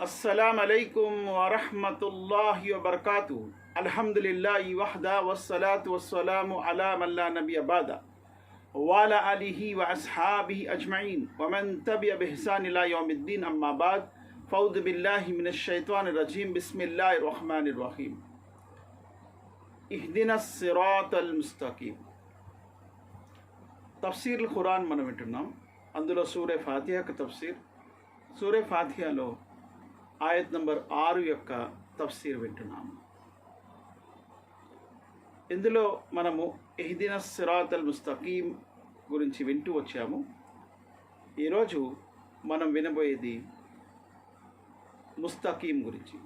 السلام عليكم ورحمة الله وبركاته الحمد لله وحده والصلاة والسلام على من لا نبي بعده وعلى آله وأصحابه أجمعين ومن تبع بإحسان إلى يوم الدين أما بعد فأعوذ بالله من الشيطان الرجيم بسم الله الرحمن الرحيم اهدنا الصراط المستقيم తఫ్సీర్ ఖురాన్ మనం వింటున్నాం అందులో సూర్య ఫాతిహాకు తఫ్సీర్ సూర్య ఫాతిహాలో ఆయత్ నంబర్ ఆరు యొక్క తఫ్సీర్ వింటున్నాము ఇందులో మనము ఎహ్దిన సిరాత్ అల్ ముస్తకీం గురించి వింటూ వచ్చాము. ఈరోజు మనం వినబోయేది ముస్తకీం గురించి.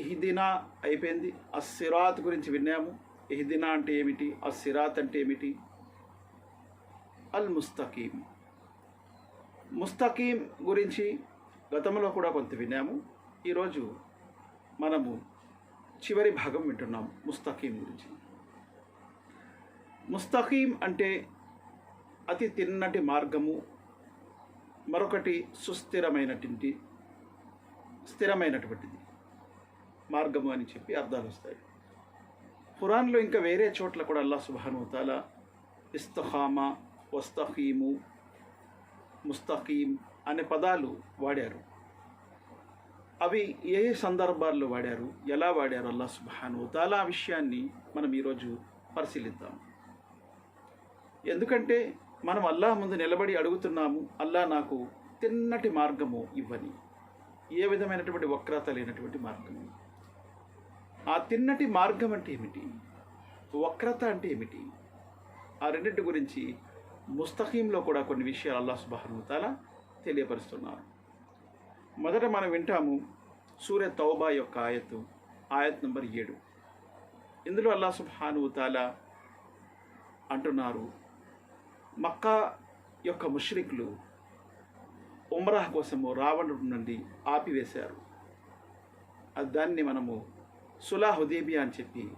ఇహ్దినా అయిపోయింది. అస్సిరాత్ గురించి విన్నాము. ఇహ్దినా అంటే ఏమిటి? అస్సిరాత్ అంటే ఏమిటి? అల్ ముస్తకీం ముస్తకీం గురించి గతంలో కూడా కొంత విన్నాము. ఈరోజు మనము చివరి భాగం వింటున్నాం ముస్తకీం గురించి. ముస్తకీం అంటే అతి తిన్నటి మార్గము మరొకటి సుస్థిరమైనటువంటి స్థిరమైనటువంటిది. మార్గము అని చెప్పి అర్థాలు వస్తాయి. ఖురాన్లో ఇంకా వేరే చోట్ల కూడా అల్లా సుబానుతాల ఇస్తహామా వస్తహీము ముస్తకీం అనే పదాలు వాడారు. అవి ఏ సందర్భాల్లో వాడారు? ఎలా వాడారు? అల్లా సుబాను తాలా విషయాన్ని మనం ఈరోజు పరిశీలిద్దాం. ఎందుకంటే మనం అల్లాహ్ ముందు నిలబడి అడుగుతున్నాము అల్లా నాకు తిన్నటి మార్గము ఇవ్వని. ఏ విధమైనటువంటి వక్రత లేనటువంటి మార్గము? ఆ తిన్నటి మార్గం అంటే ఏమిటి? వక్రత అంటే ఏమిటి? ఆ రెండింటి గురించి ముస్తహీంలో కూడా కొన్ని విషయాలు అల్లా సుబాహను తాలా తెలియపరుస్తున్నారు. మొదట మనం వింటాము సూర్య తౌబా యొక్క ఆయత్తు ఆయత్ నంబర్ ఏడు. ఇందులో అల్లా సుబాను తాలా అంటున్నారు మక్కా యొక్క ముష్రిక్లు ఉమ్రాహ్ కోసము రావణుడు నుండి ఆపివేశారు. అది దాన్ని మనము సులా హుదేబియా అని చెప్పి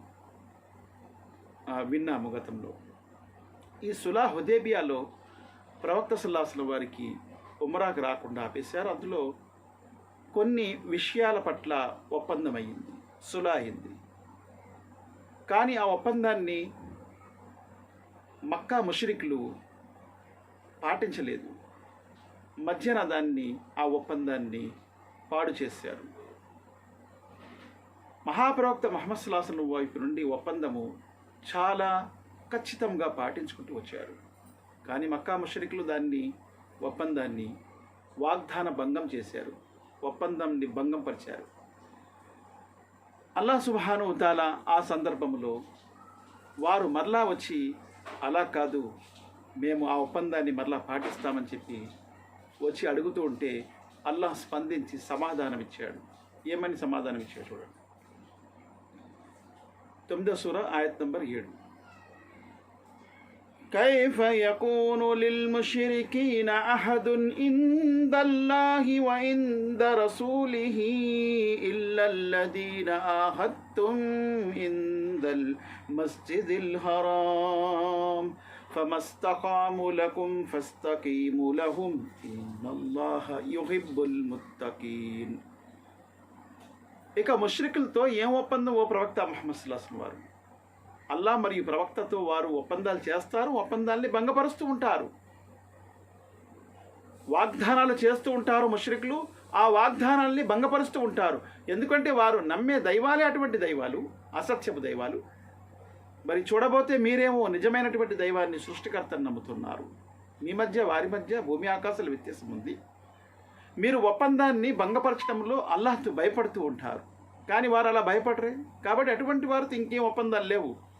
విన్నాము గతంలో. ఈ సులా హుదేబియాలో ప్రవక్త సుల్లాసుల వారికి ఉమరాకు రాకుండా ఆపేశారు. అందులో కొన్ని విషయాల పట్ల ఒప్పందం సులాయింది. అయింది కానీ ఆ ఒప్పందాన్ని మక్కా ముషరికులు పాటించలేదు. మధ్యన దాన్ని ఆ ఒప్పందాన్ని పాడు చేశారు. మహాప్రవక్త మహమ్మద్ సులాసన్ వైపు నుండి ఒప్పందము చాలా ఖచ్చితంగా పాటించుకుంటూ వచ్చారు. కానీ మక్కా ముషరికులు దాన్ని ఒప్పందాన్ని వాగ్దాన భంగం చేశారు. ఒప్పందాన్ని భంగం పరిచారు అల్లా సుబాను తాలా ఆ సందర్భంలో వారు మరలా వచ్చి అలా కాదు మేము ఆ ఒప్పందాన్ని మరలా పాటిస్తామని చెప్పి వచ్చి అడుగుతూ ఉంటే అల్లాహ్ స్పందించి సమాధానం ఇచ్చాడు ఏమని సమాధానం ఇచ్చాడు చూడండి. తొమ్మిదో సూర ఆయత్ నంబర్ ఏడు. كيف يكون للمشركين أحد عند الله وعند رسوله إلا الذين آهدتم عند المسجد الحرام فما استقاموا لكم فاستقيموا لهم إن الله يحب المتقين ఇక ముష్రికులతో ఏం ఒప్పందం ఓ ప్రవక్త మహమ్మద్ సుల్లాహం వారు అల్లా మరియు ప్రవక్తతో వారు ఒప్పందాలు చేస్తారు ఒప్పందాల్ని భంగపరుస్తూ ఉంటారు. వాగ్దానాలు చేస్తూ ఉంటారు ముష్రికులు ఆ వాగ్దానాల్ని భంగపరుస్తూ ఉంటారు. ఎందుకంటే వారు నమ్మే దైవాలే అటువంటి దైవాలు అసత్యపు దైవాలు. మరి చూడబోతే మీరేమో నిజమైనటువంటి దైవాన్ని సృష్టికర్తను నమ్ముతున్నారు. మీ మధ్య వారి మధ్య భూమి ఆకాశాల వ్యత్యాసం ఉంది. మీరు ఒప్పందాన్ని భంగపరచడంలో అల్లాహ్తో భయపడుతూ ఉంటారు. కానీ వారు అలా భయపడరే. కాబట్టి అటువంటి వారితో ఇంకేం ఒప్పందాలు లేవు.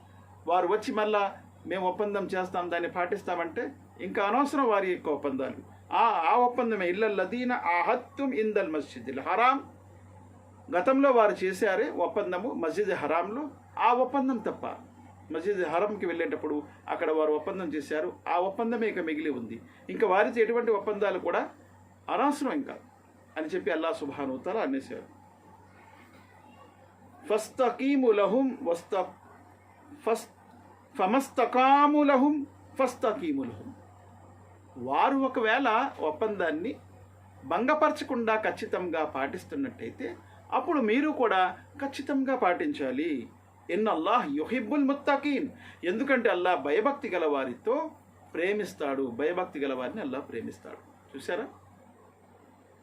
వారు వచ్చి మళ్ళా మేము ఒప్పందం చేస్తాం దాన్ని పాటిస్తామంటే ఇంకా అనవసరం వారి యొక్క ఒప్పందాలు. ఆ ఆ ఒప్పందమే ఇల్లల్లదీన ఆహత్తుం ఇందల్ మస్జిద్ హరాం. గతంలో వారు చేశారే ఒప్పందము మస్జిద్ హరాంలో ఆ ఒప్పందం తప్ప. మస్జిద్ హరంకి వెళ్ళేటప్పుడు అక్కడ వారు ఒప్పందం చేశారు ఆ ఒప్పందమే ఇక మిగిలి ఉంది. ఇంకా వారితో ఎటువంటి ఒప్పందాలు కూడా అనవసరం ఇంకా అని చెప్పి అల్లా సుబాను అనేసారు ఫస్తకీము లహుం వస్త ఫస్ ఫమస్తకాము లహుం వారు ఒకవేళ ఒప్పందాన్ని భంగపరచకుండా ఖచ్చితంగా పాటిస్తున్నట్టయితే అప్పుడు మీరు కూడా ఖచ్చితంగా పాటించాలి. ఎన్ అల్లాహ్ యుహిబ్బుల్ ముత్తకీన్. ఎందుకంటే అల్లాహ్ భయభక్తి గల వారితో ప్రేమిస్తాడు. భయభక్తి గల వారిని అల్లాహ్ ప్రేమిస్తాడు. చూసారా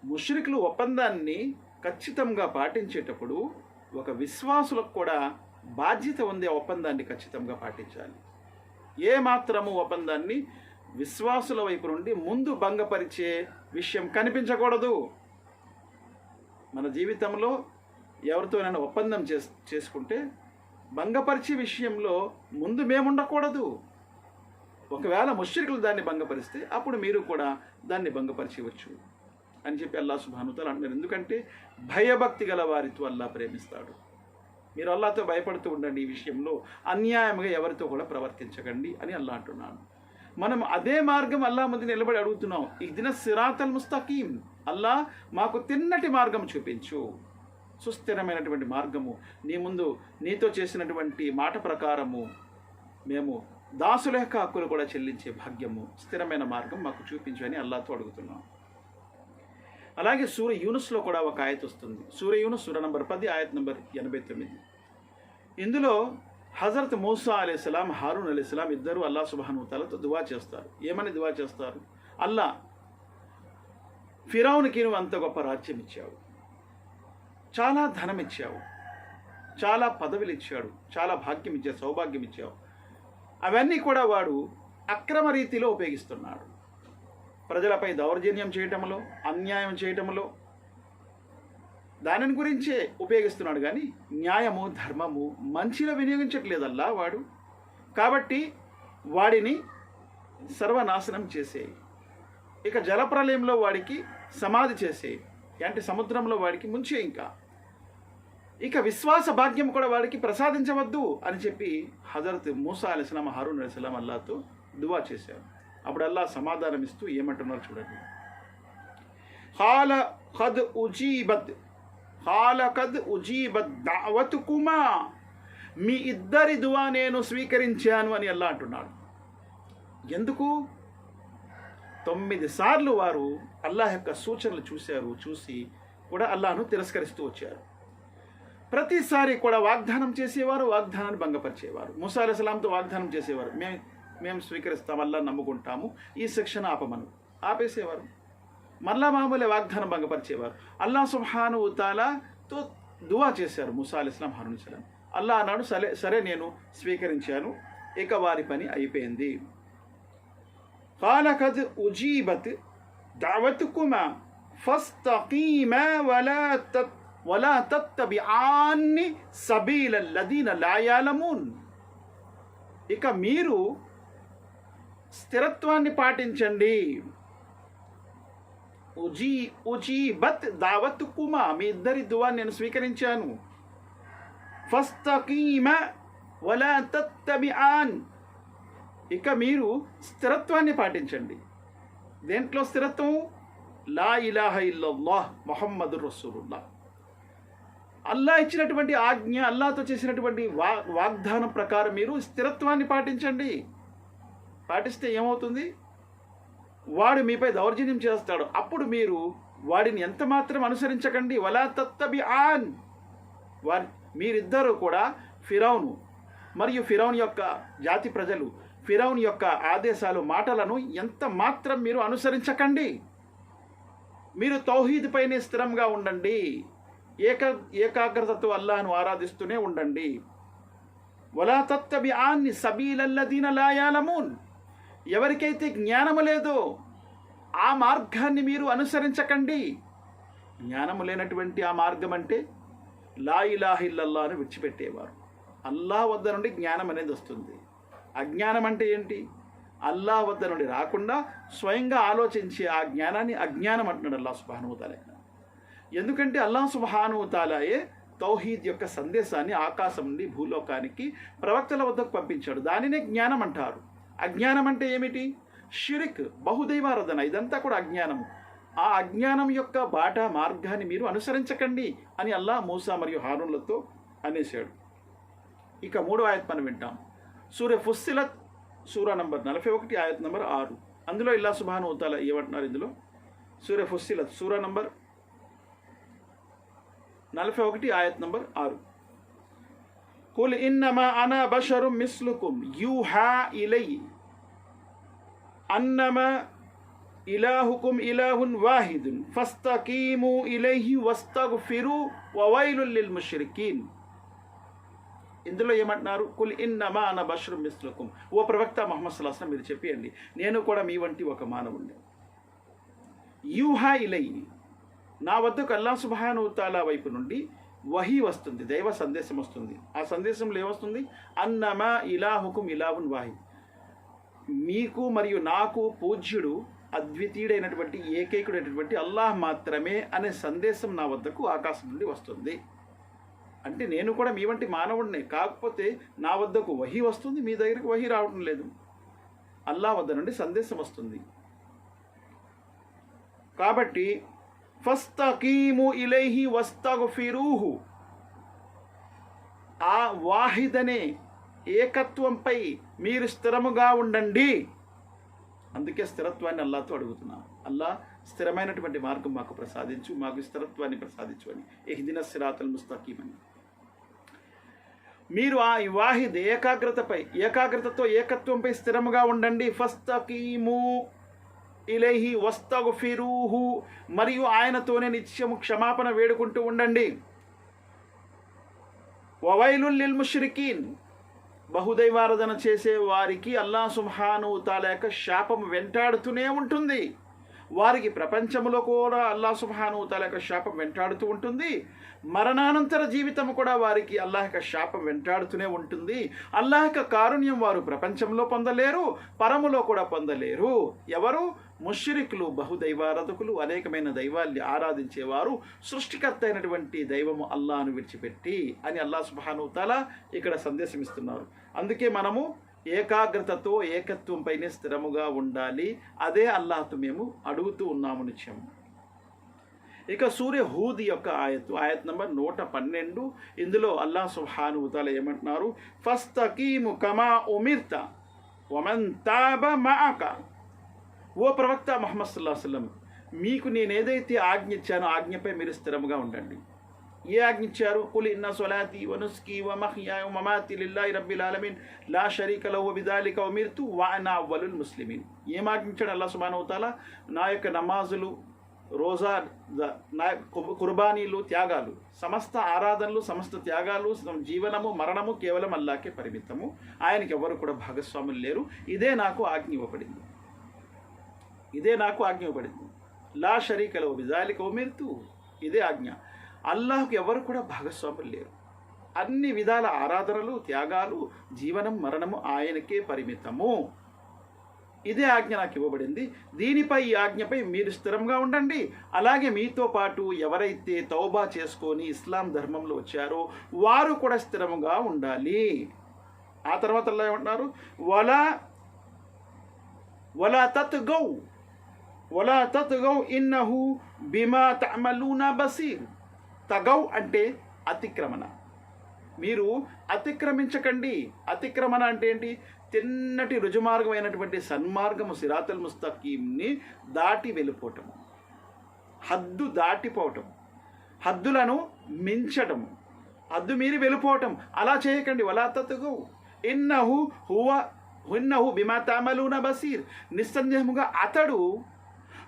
ముష్రికులు ఒప్పందాన్ని ఖచ్చితంగా పాటించేటప్పుడు ఒక విశ్వాసులకు కూడా బాధ్యత ఉంది ఆ ఒప్పందాన్ని ఖచ్చితంగా పాటించాలి. ఏ మాత్రము ఒప్పందాన్ని విశ్వాసుల వైపు నుండి ముందు భంగపరిచే విషయం కనిపించకూడదు. మన జీవితంలో ఎవరితోనైనా ఒప్పందం చేస్ చేసుకుంటే భంగపరిచే విషయంలో ముందు మేము ఉండకూడదు. ఒకవేళ ముష్రికులు దాన్ని భంగపరిస్తే అప్పుడు మీరు కూడా దాన్ని భంగపరిచవచ్చు అని చెప్పి అల్లా సుభానుతలు అంటున్నారు. ఎందుకంటే భయభక్తి గల వారితో అల్లా ప్రేమిస్తాడు. మీరు అల్లాతో భయపడుతూ ఉండండి ఈ విషయంలో. అన్యాయంగా ఎవరితో కూడా ప్రవర్తించకండి అని అల్లా అంటున్నాను మనం అదే మార్గం అల్లా ముందు నిలబడి అడుగుతున్నాం. ఈ దిన సిరాతల్ ముస్తకీం. అల్లా మాకు తిన్నటి మార్గం చూపించు. సుస్థిరమైనటువంటి మార్గము. నీ ముందు నీతో చేసినటువంటి మాట ప్రకారము మేము దాసుల యొక్క హక్కులు కూడా చెల్లించే భాగ్యము. స్థిరమైన మార్గం మాకు చూపించు అని అల్లాతో అడుగుతున్నాం. అలాగే సూర్య యూనుస్లో కూడా ఒక ఆయత వస్తుంది. సూర్య యూనుస్ సూర నంబర్ పది ఆయత నంబర్ ఎనభై తొమ్మిది ఇందులో హజరత్ మూసా అలీస్లాం హారూన్ అలీస్లాం ఇద్దరు అల్లా సుబానుతాలతో దువా చేస్తారు. ఏమని దువా చేస్తారు? అల్లా ఫిరౌన్కి నువ్వు అంత గొప్ప రాజ్యం ఇచ్చావు. చాలా ధనం ఇచ్చావు. చాలా పదవులు ఇచ్చాడు. చాలా భాగ్యం ఇచ్చావు సౌభాగ్యం ఇచ్చావు. అవన్నీ కూడా వాడు అక్రమ రీతిలో ఉపయోగిస్తున్నాడు. ప్రజలపై దౌర్జన్యం చేయటంలో అన్యాయం చేయటంలో దానిని గురించే ఉపయోగిస్తున్నాడు కానీ న్యాయము ధర్మము మంచిలో వినియోగించట్లేదల్లా వాడు. కాబట్టి వాడిని సర్వనాశనం చేసేయి. ఇక జలప్రలయంలో వాడికి సమాధి చేసేయి. అంటే సముద్రంలో వాడికి ముంచే ఇంకా. ఇక విశ్వాస భాగ్యం కూడా వాడికి ప్రసాదించవద్దు అని చెప్పి హజరత్ మూసా అలిస్లాం హరూన్ అలిస్లాం అల్లాతో దువా చేశారు. అప్పుడల్లా సమాధానం ఇస్తూ ఏమంటున్నారు చూడండి. హాల ఖద్ ఉజీబద్ హాల ఖద్ ఉజీబత్ దావతుకుమా మీ ఇద్దరి దువా నేను స్వీకరించాను అని అల్లా అంటున్నాడు. ఎందుకు? తొమ్మిది సార్లు వారు అల్లాహ్ యొక్క సూచనలు చూశారు చూసి కూడా అల్లాహను తిరస్కరిస్తూ వచ్చారు. ప్రతిసారి కూడా వాగ్దానం చేసేవారు వాగ్దానాన్ని భంగపరిచేవారు. ముసా అలైహిస్సలాంతో వాగ్దానం చేసేవారు. మేము మేము స్వీకరిస్తామల్లా నమ్ముకుంటాము. ఈ శిక్షణ ఆపమను. ఆపేసేవారు. మళ్ళా మామూలే వాగ్దానం భంగపరిచేవారు. అల్లా సుహాను ఉతాలాతో దువా చేశారు ముసాలిస్లాం అలిస్లాం హరుణిసలం అల్లా అన్నాడు సరే సరే నేను స్వీకరించాను. ఇక వారి పని అయిపోయింది. కాలకద్ ఉజీబత్ దావత్కుమా ఫస్తీమా తత్ ఆన్ని సబీల లదీన ఇక మీరు స్థిరత్వాన్ని పాటించండి. ఉజీ ఉజీబత్ దావత్ కుమా మీ ఇద్దరి దువా నేను స్వీకరించాను. ఫస్తకీమ వలా తత్తబిఆన్. ఇక మీరు స్థిరత్వాన్ని పాటించండి. దేంట్లో స్థిరత్వం? లా ఇలాహ ఇల్లల్లాహ్ మొహమ్మద్ రసూలుల్లా అల్లా ఇచ్చినటువంటి ఆజ్ఞ అల్లాతో చేసినటువంటి వా వాగ్దానం ప్రకారం మీరు స్థిరత్వాన్ని పాటించండి. పాటిస్తే ఏమవుతుంది? వాడు మీపై దౌర్జన్యం చేస్తాడు. అప్పుడు మీరు వాడిని ఎంత మాత్రం అనుసరించకండి. వలా తత్తబి ఆన్ వారి మీరిద్దరూ కూడా ఫిరౌను మరియు ఫిరౌన్ యొక్క జాతి ప్రజలు ఫిరౌన్ యొక్క ఆదేశాలు మాటలను ఎంత మాత్రం మీరు అనుసరించకండి. మీరు తౌహీద్ పైనే స్థిరంగా ఉండండి. ఏక ఏకాగ్రతతో అల్లాను ఆరాధిస్తూనే ఉండండి. వలా తత్తబి ఆన్ని సబీలల్లదీన లాయాలమూన్ ఎవరికైతే జ్ఞానము లేదో ఆ మార్గాన్ని మీరు అనుసరించకండి. జ్ఞానము లేనటువంటి ఆ మార్గం అంటే లా ఇలాహిల్లల్లా అని విడిచిపెట్టేవారు. అల్లా వద్ద నుండి జ్ఞానం అనేది వస్తుంది. అజ్ఞానం అంటే ఏంటి? అల్లా వద్ద నుండి రాకుండా స్వయంగా ఆలోచించే ఆ జ్ఞానాన్ని అజ్ఞానం అంటున్నాడు అల్లా సుబానుతాల ఎందుకంటే అల్లా సుబానుతాలయే తౌహీద్ యొక్క సందేశాన్ని ఆకాశం నుండి భూలోకానికి ప్రవక్తల వద్దకు పంపించాడు. దానినే జ్ఞానం అంటారు. అజ్ఞానం అంటే ఏమిటి? షిరిక్ బహుదైవారాధన ఇదంతా కూడా అజ్ఞానము. ఆ అజ్ఞానం యొక్క బాట మార్గాన్ని మీరు అనుసరించకండి అని అల్లా మూసా మరియు హారున్లతో అనేశాడు. ఇక మూడో ఆయత్ మనం వింటాం. సూర్య ఫుస్సిలత్ సూరా నంబర్ నలభై ఒకటి ఆయత్ నంబర్ ఆరు. అందులో ఇల్లా సుభాను ఉతాల ఏమంటున్నారు ఇందులో? సూర్య ఫుస్సిలత్ సూరా నంబర్ నలభై ఒకటి ఆయత్ నంబర్ ఆరు. కుల్ ఇన్నమా అనా బషరు మిస్లుకుం యూహా ఇలై అన్నమా ఇలాహుకుం ఇలాహున్ వాహిదున్ ఫస్తకీము ఇలైహి వస్తగ్ఫిరు వవైలుల్ లిల్ ముష్రికీన్ ఇందులో ఏమంటున్నారు? కుల్ ఇన్నమా అన బష్రు మిస్లుకుం. ఓ ప్రవక్త మహమ్మద్ సల్లాహం మీరు చెప్పేయండి. నేను కూడా మీ వంటి ఒక మానవుణ్ణి. యూహా ఇలై నా వద్దకు అల్లా సుబానుతాలా వైపు నుండి వహి వస్తుంది దైవ సందేశం వస్తుంది. ఆ సందేశంలో ఏమొస్తుంది? అన్నమా ఇలాహుకుం ఇలాహున్ వాహిద్. మీకు మరియు నాకు పూజ్యుడు అద్వితీయుడైనటువంటి ఏకైకుడైనటువంటి అల్లాహ్ మాత్రమే అనే సందేశం నా వద్దకు ఆకాశం నుండి వస్తుంది. అంటే నేను కూడా మీ వంటి మానవుడినే కాకపోతే నా వద్దకు వహి వస్తుంది మీ దగ్గరికి వహి రావడం లేదు. అల్లాహ్ వద్ద నుండి సందేశం వస్తుంది. కాబట్టి ఫస్తకీము ఇలైహి వస్తగఫిరూహు. ఆ వాహిదనే ఏకత్వంపై మీరు స్థిరముగా ఉండండి. అందుకే స్థిరత్వాన్ని అల్లాతో అడుగుతున్నాను. అల్లా స్థిరమైనటువంటి మార్గం మాకు ప్రసాదించు మాకు స్థిరత్వాన్ని ప్రసాదించు అని. ఎహిదిన సిరాతల్ ముస్తాకీమని మీరు ఆ వాహిద్ ఏకాగ్రతపై ఏకాగ్రతతో ఏకత్వంపై స్థిరముగా ఉండండి. ఫస్తకీము ఇలైహి వస్తగఫిరూహు మరియు ఆయనతోనే నిత్యము క్షమాపణ వేడుకుంటూ ఉండండి. వవైలుల్ లిల్ ముష్రికీన్ బహుదైవారాధన చేసే వారికి అల్లా సుబ్హాను తాల యొక్క శాపం వెంటాడుతూనే ఉంటుంది. వారికి ప్రపంచంలో కూడా అల్లా సుబ్హాను తాల యొక్క శాపం వెంటాడుతూ ఉంటుంది. మరణానంతర జీవితం కూడా వారికి అల్లాహ్ యొక్క శాపం వెంటాడుతూనే ఉంటుంది. అల్లాహ్ యొక్క కారుణ్యం వారు ప్రపంచంలో పొందలేరు పరములో కూడా పొందలేరు. ఎవరు? ముష్రికులు బహుదైవారాధకులు అనేకమైన దైవాల్ని ఆరాధించేవారు సృష్టికర్త అయినటువంటి దైవము అల్లాను విడిచిపెట్టి అని అల్లా సుబ్హాను తాలా ఇక్కడ సందేశం ఇస్తున్నారు అందుకే మనము ఏకాగ్రతతో ఏకత్వంపైనే స్థిరముగా ఉండాలి. అదే అల్లాహతో మేము అడుగుతూ ఉన్నాము నిత్యం. ఇక సూర్య హూద్ యొక్క ఆయత్ ఆయత్ నంబర్ నూట పన్నెండు. ఇందులో అల్లా సుహాను ఉతాల ఏమంటున్నారు? ఫస్తకీము కమా ఉమిర్త వమన్ తాబ మాక. ఓ ప్రవక్త మహమ్మద్ సుల్లాహ్ వసలం మీకు నేను ఏదైతే ఆజ్ఞ ఇచ్చానో ఆజ్ఞపై మీరు స్థిరముగా ఉండండి. ఏ ఆజ్ఞించారు కులి ఇన్న సొలాతి వనుస్కి వమహ్యాయ మమాతి లిల్లాహి రబ్బిల్ ఆలమీన్. లా షరీక లహు బిదాలిక ఉమీర్తు వా నా అవ్వలుల్ ముస్లిమీన్. ఏం ఆజ్ఞించాడు అల్లా సుబ్హానహు నా యొక్క నమాజులు రోజా నా కు- కుర్బానీలు త్యాగాలు సమస్త ఆరాధనలు సమస్త త్యాగాలు జీవనము మరణము కేవలం అల్లాకే పరిమితము. ఆయనకి ఎవరు కూడా భాగస్వాములు లేరు. ఇదే నాకు ఆజ్ఞ ఇవ్వబడింది. ఇదే నాకు ఆజ్ఞ ఇవ్వబడింది. లా షరీకలో బిజాలిక ఉమీర్తు. ఇదే ఆజ్ఞ. అల్లాహకు ఎవరు కూడా భాగస్వాములు లేరు. అన్ని విధాల ఆరాధనలు త్యాగాలు జీవనం మరణము ఆయనకే పరిమితము. ఇదే ఆజ్ఞ నాకు ఇవ్వబడింది. దీనిపై ఈ ఆజ్ఞపై మీరు స్థిరంగా ఉండండి. అలాగే మీతో పాటు ఎవరైతే తౌబా చేసుకొని ఇస్లాం ధర్మంలో వచ్చారో వారు కూడా స్థిరముగా ఉండాలి. ఆ తర్వాత ఏమంటున్నారు? వలా వలా తత్ గౌ వలా తత్ గౌ ఇన్నహు బిమా తమలూనా బసీర్. తగౌ అంటే అతిక్రమణ. మీరు అతిక్రమించకండి. అతిక్రమణ అంటే ఏంటి? తిన్నటి రుజుమార్గమైనటువంటి సన్మార్గము సిరాతుల్ ముస్తకీంని దాటి వెళ్ళిపోవటము హద్దు దాటిపోవటం. హద్దులను మించటం. హద్దు మీరి వెళ్ళిపోవటం. అలా చేయకండి. వలాతతుగు ఇన్నహు హువ హున్నహు బిమా తామలూన బసీర్. నిస్సందేహముగా అతడు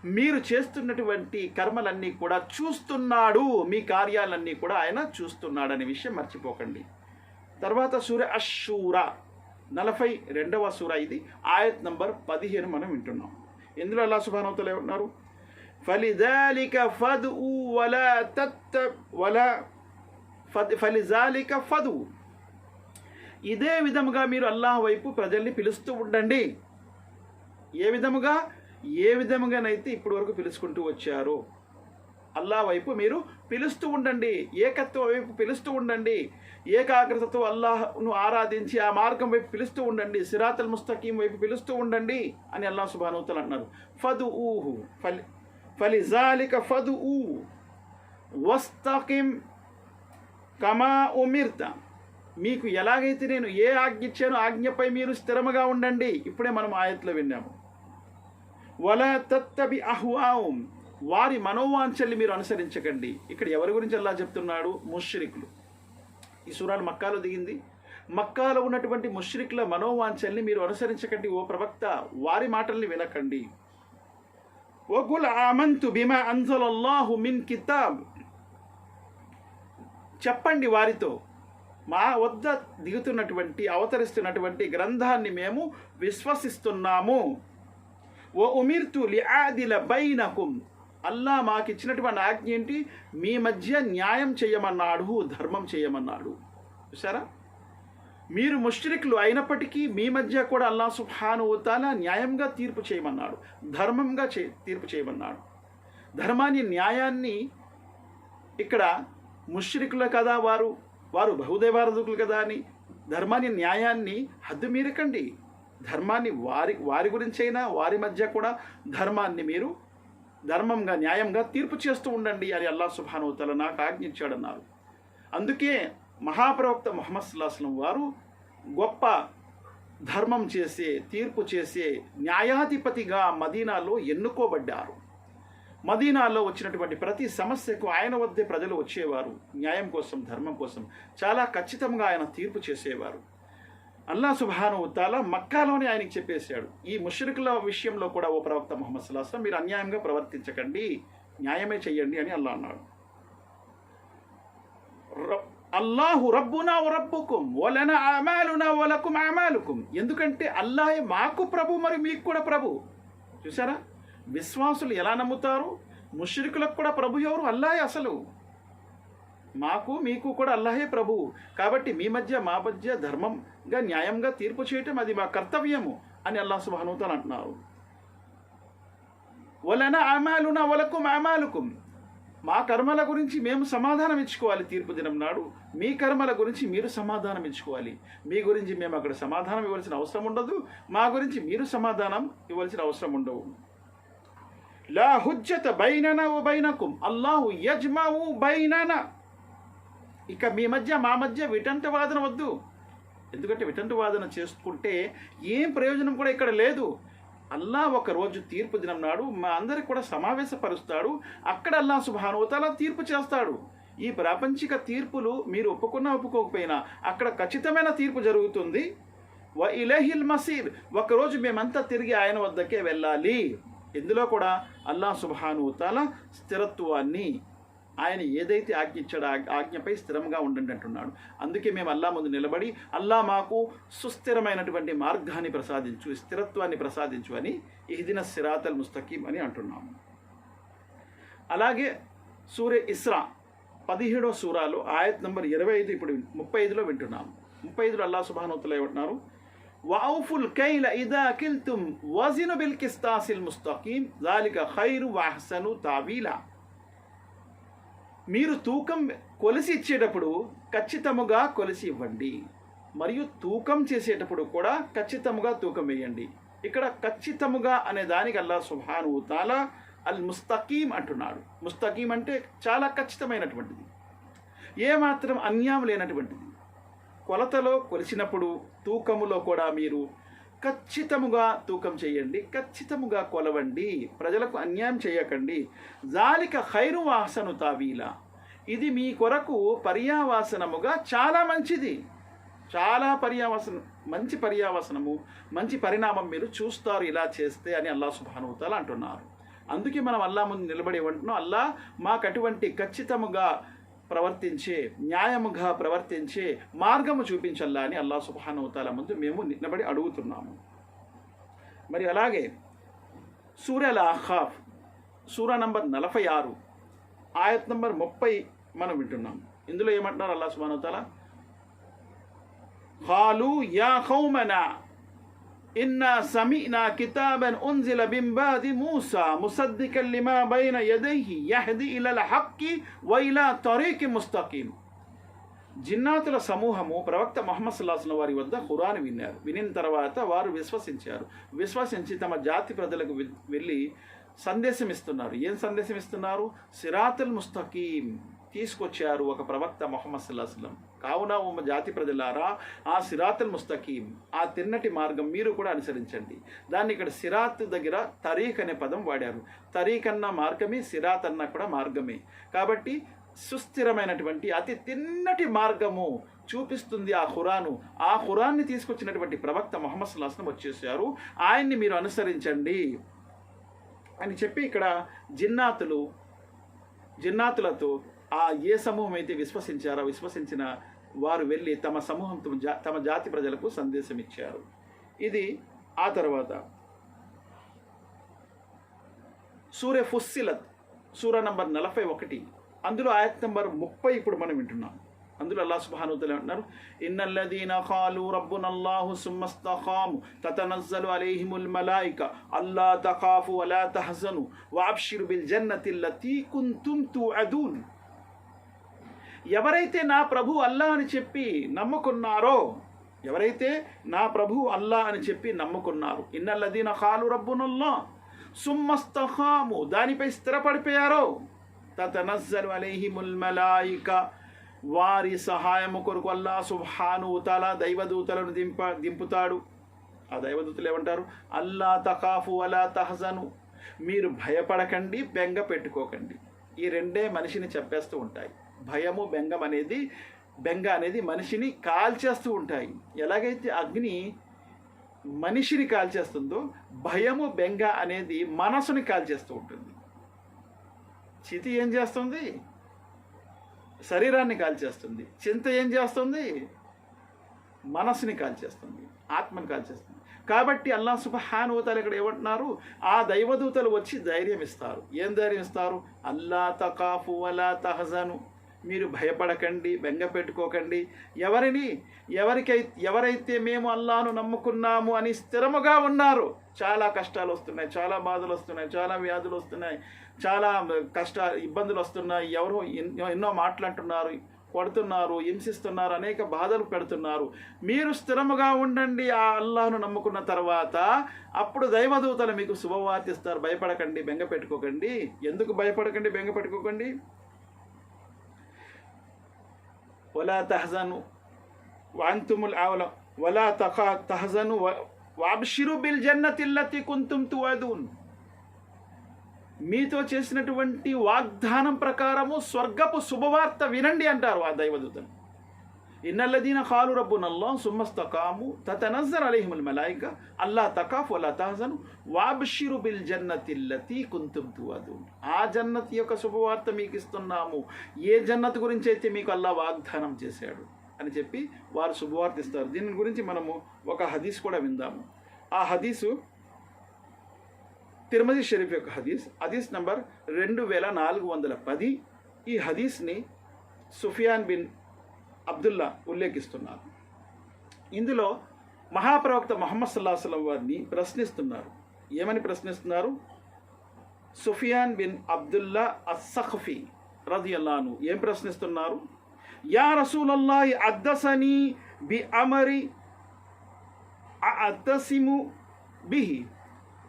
మీరు చేస్తున్నటువంటి కర్మలన్నీ కూడా చూస్తున్నాడు మీ కార్యాలన్నీ కూడా ఆయన చూస్తున్నాడు అనే విషయం మర్చిపోకండి. తర్వాత సూర్య అశూర నలభై రెండవ సూర ఇది ఆయత్ నంబర్ పదిహేను మనం వింటున్నాం. ఇందులో అల్లా సుబానవతలు ఏమన్నారు ఫలిదాలిక ఫదు వల తత్త వల ఫలిజాలిక ఫదు. ఇదే విధముగా మీరు అల్లాహ్ వైపు ప్రజల్ని పిలుస్తూ ఉండండి. ఏ విధముగా? ఏ విధముగానైతే ఇప్పటి వరకు పిలుచుకుంటూ వచ్చారో అల్లా వైపు మీరు పిలుస్తూ ఉండండి ఏకత్వం వైపు పిలుస్తూ ఉండండి ఏకాగ్రతతో అల్లాహ్ను ఆరాధించి ఆ మార్గం వైపు పిలుస్తూ ఉండండి సిరాతల్ ముస్తకీం వైపు పిలుస్తూ ఉండండి అని అల్లా సుబానవతలు అన్నారు. ఫదు ఊహు ఫలి ఫలిజాలిక ఫదు ఊ వస్తకిం కమా ఉమిర్త మీకు ఎలాగైతే నేను ఏ ఆజ్ఞ ఇచ్చానో ఆజ్ఞపై మీరు స్థిరముగా ఉండండి. ఇప్పుడే మనం ఆయత్లో విన్నాము. వల తత్తబి అహ్వాం వారి మనోవాంఛల్ని మీరు అనుసరించకండి. ఇక్కడ ఎవరి గురించి అల్లా చెప్తున్నాడు? ముష్రికులు. ఈ సూరాలు మక్కాలో దిగింది. మక్కాలో ఉన్నటువంటి ముష్రికుల మనోవాంఛల్ని మీరు అనుసరించకండి. ఓ ప్రవక్త వారి మాటల్ని వినకండి. వకుల్ ఆమంతు బిమా అన్సలల్లాహు మిన్ కితాబ్. చెప్పండి వారితో. మా వద్ద దిగుతున్నటువంటి అవతరిస్తున్నటువంటి గ్రంథాన్ని మేము విశ్వసిస్తున్నాము. ఓ ఉమిర్తు లిఆదిల బైనకుం. అల్లా మాకు ఇచ్చినటువంటి ఆజ్ఞ ఏంటి? మీ మధ్య న్యాయం చేయమన్నాడు ధర్మం చేయమన్నాడు. చూసారా మీరు ముష్రికులు అయినప్పటికీ మీ మధ్య కూడా అల్లా సుహాను తాలా న్యాయంగా తీర్పు చేయమన్నాడు ధర్మంగా చే తీర్పు చేయమన్నాడు. ధర్మాన్ని న్యాయాన్ని ఇక్కడ ముష్రికుల కదా వారు? వారు బహుదైవారధకులు కదా అని. ధర్మాన్ని న్యాయాన్ని హద్దు మీరకండి. ధర్మాన్ని వారి వారి గురించైనా వారి మధ్య కూడా ధర్మాన్ని మీరు ధర్మంగా న్యాయంగా తీర్పు చేస్తూ ఉండండి అని అల్లా సుభానుతల నాకు ఆజ్ఞించాడన్నారు. అందుకే మహాప్రవక్త మొహమ్మద్ సుల్లాహం వారు గొప్ప ధర్మం చేసే తీర్పు చేసే న్యాయాధిపతిగా మదీనాలో ఎన్నుకోబడ్డారు. మదీనాలో వచ్చినటువంటి ప్రతి సమస్యకు ఆయన వద్దే ప్రజలు వచ్చేవారు. న్యాయం కోసం ధర్మం కోసం చాలా ఖచ్చితంగా ఆయన తీర్పు చేసేవారు. అల్లా సుబాను తాలా మక్కాలోనే ఆయనకి చెప్పేశాడు. ఈ ముషరికుల విషయంలో కూడా ఓ ప్రవక్త మొహమ్మద్ సుల్లాహం మీరు అన్యాయంగా ప్రవర్తించకండి న్యాయమే చెయ్యండి అని అల్లా అన్నాడు. అల్లాహు రబ్బునా రబ్బుకుం వలన అమాలునా వలకుం అమాలుకుం ఎందుకంటే అల్లాహే మాకు ప్రభు మరి మీకు కూడా ప్రభు. చూసారా విశ్వాసులు ఎలా నమ్ముతారు? ముషరికులకు కూడా ప్రభు ఎవరు? అల్లాహే అసలు. మాకు మీకు కూడా అల్లాహే ప్రభువు కాబట్టి మీ మధ్య మా మధ్య ధర్మంగా న్యాయంగా తీర్పు చేయటం అది మా కర్తవ్యము అని అల్లా సుబానుతాను అంటున్నారు. వలన ఆమాలున వలకు అమాలుకుం. మా కర్మల గురించి మేము సమాధానం ఇచ్చుకోవాలి తీర్పు దినం నాడు. మీ కర్మల గురించి మీరు సమాధానం ఇచ్చుకోవాలి. మీ గురించి మేము అక్కడ సమాధానం ఇవ్వాల్సిన అవసరం ఉండదు. మా గురించి మీరు సమాధానం ఇవ్వాల్సిన అవసరం ఉండవు. లా హుజ్జత బైనన ఓ బైనకుం. అల్లాహు యజ్మావు బైనన. ఇక మీ మధ్య మా మధ్య విటంట వాదన వద్దు. ఎందుకంటే విటంట వాదన చేసుకుంటే ఏం ప్రయోజనం కూడా ఇక్కడ లేదు. అల్లా ఒక రోజు తీర్పు దినం నాడు మా అందరికి కూడా సమావేశపరుస్తాడు. అక్కడ అల్లా సుభానువతాల తీర్పు చేస్తాడు. ఈ ప్రాపంచిక తీర్పులు మీరు ఒప్పుకున్నా ఒప్పుకోకపోయినా అక్కడ ఖచ్చితమైన తీర్పు జరుగుతుంది. వ ఇలహిల్ మసీర్ ఒకరోజు మేమంతా తిరిగి ఆయన వద్దకే వెళ్ళాలి. ఇందులో కూడా అల్లా సుబ్హాను స్థిరత్వాన్ని ఆయన ఏదైతే ఆజ్ఞించాడో ఆజ్ఞపై స్థిరంగా ఉండండి అంటున్నాడు. అందుకే మేము అల్లా ముందు నిలబడి అల్లా మాకు సుస్థిరమైనటువంటి మార్గాన్ని ప్రసాదించు స్థిరత్వాన్ని ప్రసాదించు అని ఇహదిన సిరాతల్ ముస్తకీం అని అంటున్నాము. అలాగే సూర్య ఇస్రా పదిహేడో సూరాలో ఆయత్ నంబర్ ఇరవై ఐదు ఇప్పుడు ముప్పై ఐదులో వింటున్నాము. ముప్పై ఐదులో అల్లా సుబానోతులు ఏమంటున్నారు? వావుఫుల్ కైల ఇదా కిల్తుం వజిను బిల్ కిస్తాసిల్ ముస్తకీం దాలిక ఖైరు వాహసను తావీలా. మీరు తూకం కొలిసి ఇచ్చేటప్పుడు ఖచ్చితముగా కొలిసి ఇవ్వండి. మరియు తూకం చేసేటప్పుడు కూడా ఖచ్చితముగా తూకం వేయండి. ఇక్కడ ఖచ్చితముగా అనే దానికి అల్లా సుభాను తాలా అల్ ముస్తకీం అంటున్నాడు. ముస్తకీం అంటే చాలా ఖచ్చితమైనటువంటిది. ఏమాత్రం అన్యాయం లేనటువంటిది. కొలతలో కొలిచినప్పుడు తూకములో కూడా మీరు ఖచ్చితముగా తూకం చేయండి ఖచ్చితముగా కొలవండి ప్రజలకు అన్యాయం చేయకండి. జాలిక ఖైరు వాసను తావీలా. ఇది మీ కొరకు పర్యావాసనముగా చాలా మంచిది. చాలా పర్యావసనం మంచి పర్యావసనము మంచి పరిణామం మీరు చూస్తారు ఇలా చేస్తే అని అల్లా సుభానుతాలు అంటున్నారు. అందుకే మనం అల్లా ముందు నిలబడి ఉంటున్నాం. అల్లా మాకు అటువంటి ఖచ్చితముగా ప్రవర్తించే న్యాయముగా ప్రవర్తించే మార్గము చూపించల్లా అని అల్లా సుబానుతాల ముందు మేము నిలబడి అడుగుతున్నాము. మరి అలాగే సూర్యల అహాఫ్ సూర నంబర్ నలభై ఆరు ఆయత్ నంబర్ ముప్పై మనం వింటున్నాం. ఇందులో ఏమంటున్నారు అల్లా సుబానుతాల హాలు యా హౌమనా ఇన్నా సమీనా కితాబన్ ఉంజిల బింబాది మూసా ముసద్దికన్ లిమా బైన యదైహి యహది ఇలల్ హక్కి వైలా తరీకి ముస్తకీం జిన్నాతుల సమూహము ప్రవక్త మహమ్మద్ సుల్లాసుల వారి వద్ద ఖురాన్ విన్నారు. వినిన తర్వాత వారు విశ్వసించారు. విశ్వసించి తమ జాతి ప్రజలకు వెళ్ళి సందేశం ఇస్తున్నారు. ఏం సందేశం ఇస్తున్నారు? సిరాతుల్ ముస్తకీం తీసుకొచ్చారు ఒక ప్రవక్త మొహమ్మద్ సుల్లాహం కావున ఉమ్మ జాతి ప్రజలారా ఆ సిరాతుల్ ముస్తకీం ఆ తిన్నటి మార్గం మీరు కూడా అనుసరించండి. దాన్ని ఇక్కడ సిరాత్ దగ్గర తరీక్ అనే పదం వాడారు. తరీఖ్ అన్న మార్గమే సిరాత్ అన్న కూడా మార్గమే. కాబట్టి సుస్థిరమైనటువంటి అతి తిన్నటి మార్గము చూపిస్తుంది ఆ ఖురాను. ఆ ఖురాన్ని తీసుకొచ్చినటువంటి ప్రవక్త మొహమ్మద్ సుల్లాస్లం వచ్చేసారు. ఆయన్ని మీరు అనుసరించండి అని చెప్పి ఇక్కడ జిన్నాతులు జిన్నాతులతో ఆ ఏ సమూహం అయితే విశ్వసించారో విశ్వసించిన వారు వెళ్ళి తమ సమూహంతో జా తమ జాతి ప్రజలకు సందేశం ఇచ్చారు. ఇది ఆ తర్వాత. సూర్య ఫుస్సిలత్ సూర నంబర్ నలభై ఒకటి. అందులో ఆయత్ నంబర్ ముప్పై ఇప్పుడు మనం వింటున్నాం. అందులో అల్లా సుబ్హాను అంటున్నారు ఇన్నల్లదీన ఖాలు రబ్బునల్లాహు సుమ్మస్తఖాము తతనజ్జలు అలైహిముల్ మలాయిక అల్లా తఖాఫు అలా తహజను వాబ్షిరు బిల్ జన్నతి లతీ కుంతుం తుఅదూన్ ఎవరైతే నా ప్రభు అల్లా అని చెప్పి నమ్ముకున్నారో ఎవరైతే నా ప్రభు అల్లా అని చెప్పి నమ్ముకున్నారు ఇన్నల్లదీన ఖాలు రబ్బునుల్లో సుమ్మస్తహాము దానిపై స్థిరపడిపోయారో తతనజ్జలు అలైహిముల్ మలాయిక వారి సహాయము కొరకు అల్లా సుబ్హాను దైవదూతలను దింప దింపుతాడు. ఆ దైవదూతలు ఏమంటారు? అల్లా తకాఫు అలా తహజను. మీరు భయపడకండి బెంగ పెట్టుకోకండి. ఈ రెండే మనిషిని చెప్పేస్తూ ఉంటాయి. భయము బెంగం అనేది బెంగ అనేది మనిషిని కాల్చేస్తూ ఉంటాయి. ఎలాగైతే అగ్ని మనిషిని కాల్చేస్తుందో భయము బెంగ అనేది మనసుని కాల్చేస్తూ ఉంటుంది. చితి ఏం చేస్తుంది? శరీరాన్ని కాల్చేస్తుంది. చింత ఏం చేస్తుంది? మనసుని కాల్చేస్తుంది. ఆత్మని కాల్చేస్తుంది. కాబట్టి అల్లా సుబహానువతలు ఇక్కడ ఏమంటున్నారు? ఆ దైవదూతలు వచ్చి ధైర్యం ఇస్తారు. ఏం ధైర్యం ఇస్తారు? అల్లా తకాఫు అలా తహజను. మీరు భయపడకండి బెంగ పెట్టుకోకండి. ఎవరిని? ఎవరికై ఎవరైతే మేము అల్లాను నమ్ముకున్నాము అని స్థిరముగా ఉన్నారు. చాలా కష్టాలు వస్తున్నాయి చాలా బాధలు వస్తున్నాయి చాలా వ్యాధులు వస్తున్నాయి చాలా కష్ట ఇబ్బందులు వస్తున్నాయి. ఎవరు ఎన్నో ఎన్నో మాట్లాడుతున్నారు కొడుతున్నారు హింసిస్తున్నారు అనేక బాధలు పెడుతున్నారు. మీరు స్థిరముగా ఉండండి ఆ అల్లాను నమ్ముకున్న తర్వాత అప్పుడు దైవదూతలు మీకు శుభవార్తిస్తారు. భయపడకండి బెంగ పెట్టుకోకండి. ఎందుకు భయపడకండి బెంగ పెట్టుకోకండి? వలా తహజను వాంతుముల్ ఆవల వలా తఖా తహజను వాబ్షిరు బిల్ జన్నతిల్లతి కుంతుం తువదూన్ మీతో చేసినటువంటి వాగ్దానం ప్రకారము స్వర్గపు శుభవార్త వినండి అంటారు ఆ దైవదూతను ఇన్నల్లదీన ఖాలు రబ్బునల్లా సుమ్మస్తకాము తతనజర్ అలీహిముల్ మలాయిక అల్లా తకాఫ్ అల్లా తహజను వాబ్షిరు బిల్ జన్నతిల్లతి కుంతుం తువదు ఆ జన్నత్ యొక్క శుభవార్త మీకు ఇస్తున్నాము. ఏ జన్నత్ గురించి అయితే మీకు అల్లా వాగ్దానం చేశాడు అని చెప్పి వారు శుభవార్త ఇస్తారు. దీని గురించి మనము ఒక హదీస్ కూడా విందాము. ఆ హదీసు తిరుమతి షరీఫ్ యొక్క హదీస్ హదీస్ నంబర్ రెండు వేల నాలుగు వందల పది. ఈ హదీస్ని సుఫియాన్ బిన్ అబ్దుల్లా ఉల్లేఖిస్తున్నారు. ఇందులో మహాప్రవక్త మొహమ్మద్ సల్లాహం వారిని ప్రశ్నిస్తున్నారు. ఏమని ప్రశ్నిస్తున్నారు? సుఫియాన్ బిన్ అబ్దుల్లా అస్సఖఫీ రజియల్లాను ఏం ప్రశ్నిస్తున్నారు? యా రసూలల్లా అద్దసని బి అమరి అద్దసిము బిహి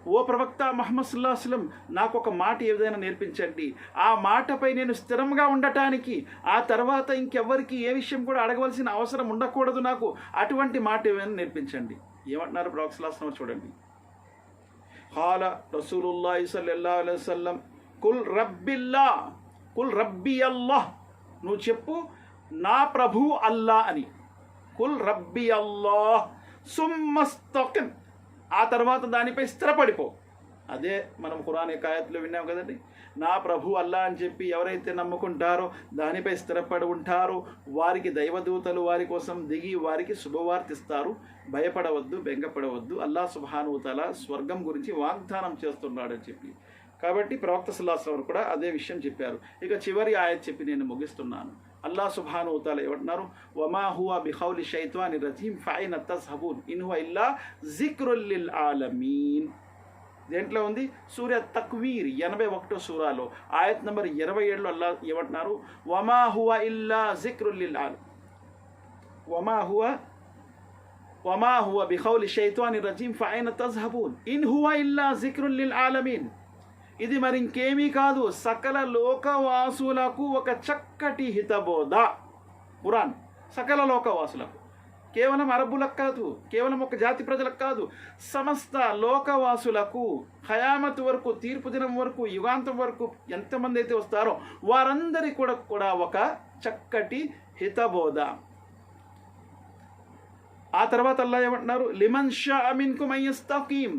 ఓ ప్రవక్త మహమ్మద్ సుల్లాహస్లం నాకు ఒక మాట ఏదైనా నేర్పించండి. ఆ మాటపై నేను స్థిరంగా ఉండటానికి ఆ తర్వాత ఇంకెవ్వరికి ఏ విషయం కూడా అడగవలసిన అవసరం ఉండకూడదు నాకు. అటువంటి మాట ఏమైనా నేర్పించండి. ఏమంటున్నారు ప్రవక్త సుల్లాహస్లం చూడండి. హాల రసూలుల్లా సల్లల్లా అలైవల్లం కుల్ రబ్బిల్లా కుల్ రబ్బి అల్లాహ్ నువ్వు చెప్పు నా ప్రభు అల్లా అని. కుల్ రబ్బి అల్లాహ్ సుమ్మస్తకిన్ ఆ తర్వాత దానిపై స్థిరపడిపో. అదే మనం ఖురాన్ కాయత్లో విన్నాం కదండి? నా ప్రభు అల్లా అని చెప్పి ఎవరైతే నమ్ముకుంటారో దానిపై స్థిరపడి ఉంటారో వారికి దైవదూతలు వారి కోసం దిగి వారికి శుభవార్తిస్తారు. భయపడవద్దు బెంగపడవద్దు. అల్లా సుభానుతల స్వర్గం గురించి వాగ్దానం చేస్తున్నాడని చెప్పి. కాబట్టి ప్రవక్త సల్లాహం కూడా అదే విషయం చెప్పారు. ఇక చివరి ఆయత్ చెప్పి నేను ముగిస్తున్నాను. అల్లా సుభాను తాల ఏమంటున్నారు వమా హువా బిహౌలి షైత్వాని రజీం ఫైన్ తస్హబూన్ ఇన్ హువా ఇల్లా జిక్రుల్లిల్ ఆలమీన్ దేంట్లో ఉంది సూర్య తక్వీర్ ఎనభై ఒకటో సూరాలో ఆయత్ నంబర్ ఇరవై ఏడులో అల్లా ఏమంటున్నారు వమా హువా ఇల్లా జిక్రుల్లిల్ ఆల్ వమా హువా వమా హువా బిహౌలి షైత్వాని రజీం ఫైన్ తస్హబూన్ ఇన్ హువా ఇల్లా జిక్రుల్లిల్ ఆలమీన్ ఇది మరి ఇంకేమీ కాదు సకల లోకవాసులకు ఒక చక్కటి హితబోధ. పురాణ్ సకల లోకవాసులకు. కేవలం అరబ్బులకు కాదు కేవలం ఒక జాతి ప్రజలకు కాదు సమస్త లోకవాసులకు హయామత్ వరకు తీర్పు దినం వరకు యుగాంతం వరకు ఎంతమంది అయితే వస్తారో వారందరి కూడా కూడా ఒక చక్కటి హితబోధ. ఆ తర్వాత అల్లా ఏమంటున్నారు? లిమన్ షా మిన్కు మయ్యస్తకీం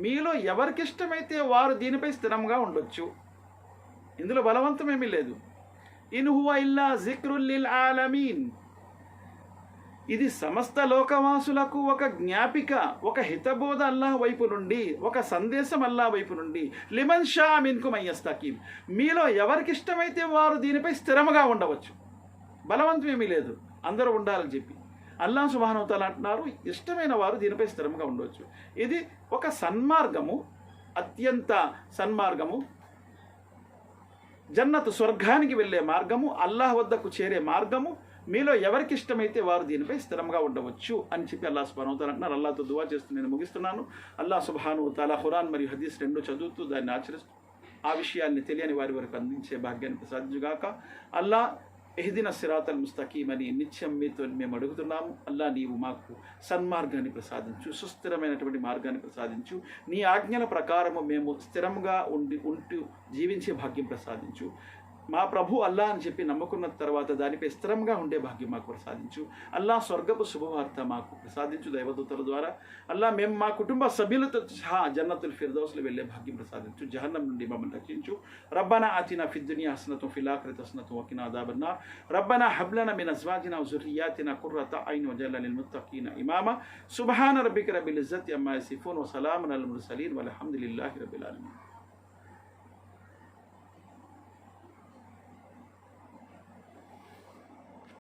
మీలో ఎవరికి ఇష్టమైతే వారు దీనిపై స్థిరంగా ఉండొచ్చు. ఇందులో బలవంతమేమీ లేదు. ఇన్ హువ ఇల్లా జిక్రుల్లిల్ ఆలమీన్. ఇది సమస్త లోకవాసులకు ఒక జ్ఞాపిక ఒక హితబోధ అల్లాహ్ వైపు నుండి ఒక సందేశం అల్లాహ్ వైపు నుండి. లిమన్ షా మిన్కు మయ్యస్తకీం మీలో ఎవరికిష్టమైతే వారు దీనిపై స్థిరముగా ఉండవచ్చు. బలవంతం ఏమీ లేదు. అందరూ ఉండాలని చెప్పి. అల్లా సుబానవతాలు అంటున్నారు ఇష్టమైన వారు దీనిపై స్థిరంగా ఉండవచ్చు ఇది ఒక సన్మార్గము అత్యంత సన్మార్గము. జన్నత్ స్వర్గానికి వెళ్ళే మార్గము అల్లాహ్ వద్దకు చేరే మార్గము మీలో ఎవరికి ఇష్టమైతే వారు దీనిపై స్థిరంగా ఉండవచ్చు అని చెప్పి అల్లా సుబాను తాలా అంటున్నారు. అల్లాతో దువా చేస్తూ నేను ముగిస్తున్నాను. అల్లా సుబాను తాలా హురాన్ మరియు హదీస్ రెండు చదువుతూ దాన్ని ఆచరిస్తూ ఆ విషయాన్ని తెలియని వారి వరకు అందించే భాగ్యాన్ని ప్రసాదించుగాక అల్లా ఎహదిన సిరాతల్ ముస్తకీం అని నిత్యం మీతో మేము అడుగుతున్నాము అల్లా నీవు మాకు సన్మార్గాన్ని ప్రసాదించు సుస్థిరమైనటువంటి మార్గాన్ని ప్రసాదించు. నీ ఆజ్ఞల ప్రకారము మేము స్థిరంగా ఉండి ఉంటూ జీవించే భాగ్యం ప్రసాదించు. మా ప్రభు అల్లా అని చెప్పి నమ్ముకున్న తర్వాత దానిపై స్థిరంగా ఉండే భాగ్యం మాకు ప్రసాదించు. అల్లా స్వర్గపు శుభవార్త మాకు ప్రసాదించు దైవదూతల ద్వారా. అల్లా మేము మా కుటుంబ సభ్యులతో సహా జన్నతుల్ ఫిర్దౌస్లో వెళ్ళే భాగ్యం ప్రసాదించు. జహన్నం నుండి మమ్మల్ని రక్షించు. రబ్బనా అతిన ఫిద్దునియా హసనతం ఫిలాఖరత హసనతం వకినా దాబన్నా రబ్బనా హబ్లన మిన్ అజ్వాజినా జుర్రియాతినా కుర్రత ఐన్ వజల్ల లిల్ముత్తకీన ఇమామా. సుబ్హాన రబ్బిక రబ్బిల్ ఇజ్జతి అమ్మా యసిఫూన్. వసలామున్ అల్ ముర్సలీన్. వల్హమ్దులిల్లాహి రబ్బిల్ ఆలమీన్.